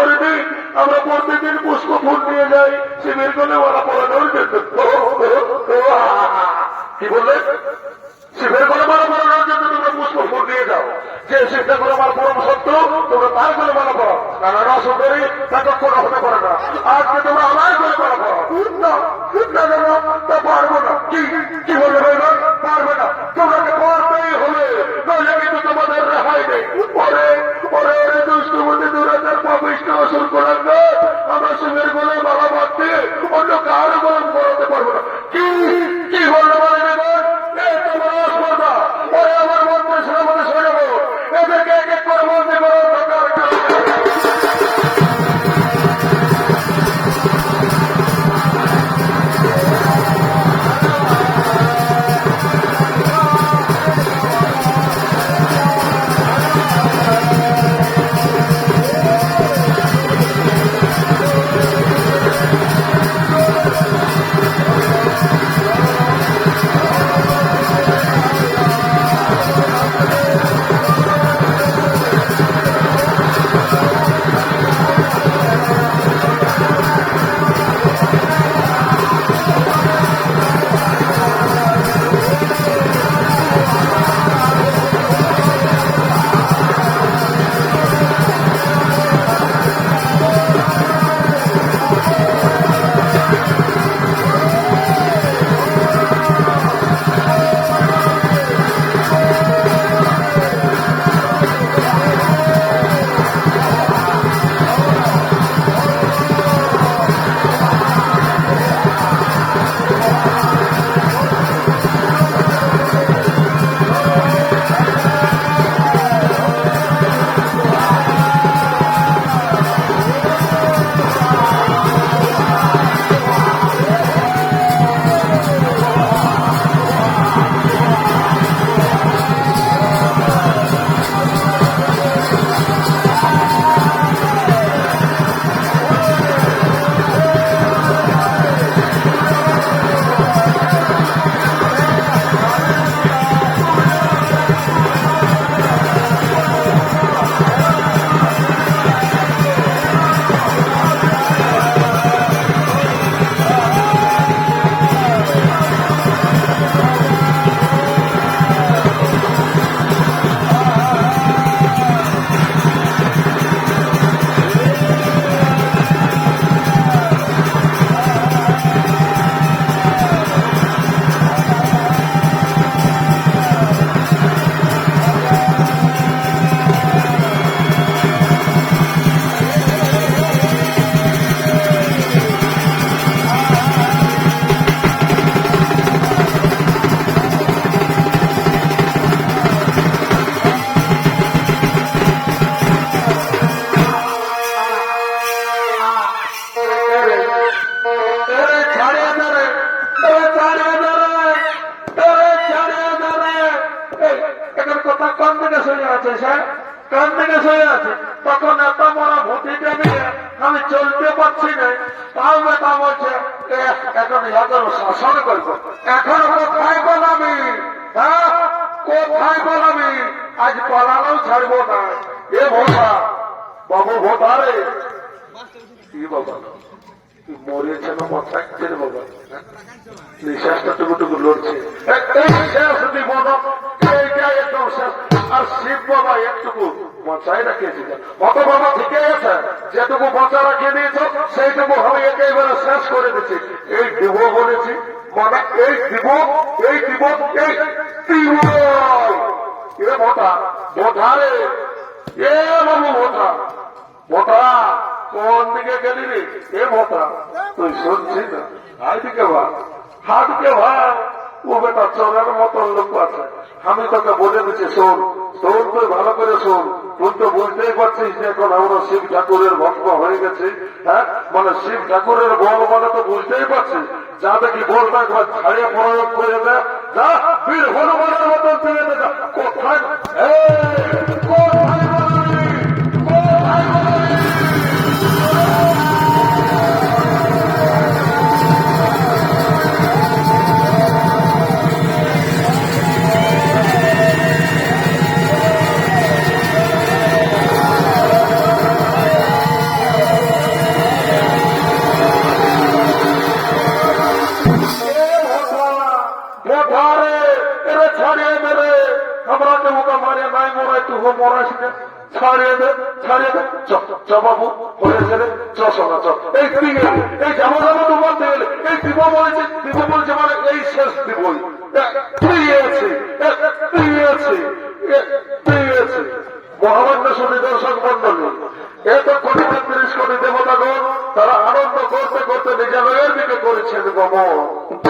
করে দিই, আমরা প্রত্যেকদিন পুষ্প ফুল নিয়ে যাই, শিবের করলে ওরা পড়ানোর জন্য! কি বললে? শিবের তোমরা পুষ্প যে আমার পরম সত্য, তোমরা তার করে মালা পড়ো কারণ না সুন্দরী তা কখনো হতে পারে না। আজকে তোমরা আমরা গোলাম গোলে মালা বাঁধতে অন্য কারও গোলাম করাতে পারব না। কি আমি চলতে পারছি না। তাও বেটা বলছে এখন ইয়াদের শাসন করব। এখন কোথায় বলামি হ্যাঁ? কোথায় বলামি আজ পালালেও ছাড়বো না। এ ভোটা বাবু ভোটা রে। কি বাবা মরেছে না। মাথাচ্ছে রে বাবা নিঃশ্বাসটা টুকু টুকু লড়ছে শেষ এইটা একদম শেষ আর শিব বাবা একটুকু বাঁচাই রাখিয়েছিল অত বাবা ঠিকই আছে। যেটুকু বাঁচা রাখিয়ে দিয়েছ, সেইটুকু আমি একেবারে শেষ করে দিচ্ছি। এই দিব বলেছি। মানে এই দিব এই দিব এই দিব। কোন দিকে গেলি রে? এ ভোটা তুই শুনছিস না হাইদিকে ভা হাটকে ভা ও বেটা চোরের মতন লোক আছে। আমি তোকে বলে দিচ্ছি, শোন। শোন তুই ভালো করে শোন। তুই তো বুঝতেই পারছিস যে এখন আমরা শিব ঠাকুরের ভক্ত হয়ে গেছি হ্যাঁ? মানে শিব ঠাকুরের বল মানে তো বুঝতেই পারছিস। যা দেখি বলটা একবার ছাড়িয়ে প্রয়োগ করে দে। যা, বীর হনুমানের মতন তুলে মোধারে এরে ছাড়িয়ে দেবে। আমরা যে ওকে মারে নাই, মরাই তু মরা শিখে ছাড়িয়ে দে ছাড়িয়ে দে। চবাবু হয়েছে রে চসনা চ। এই তারা আনন্দ করতে করতে নিজামের দিকে করেছেন গমন।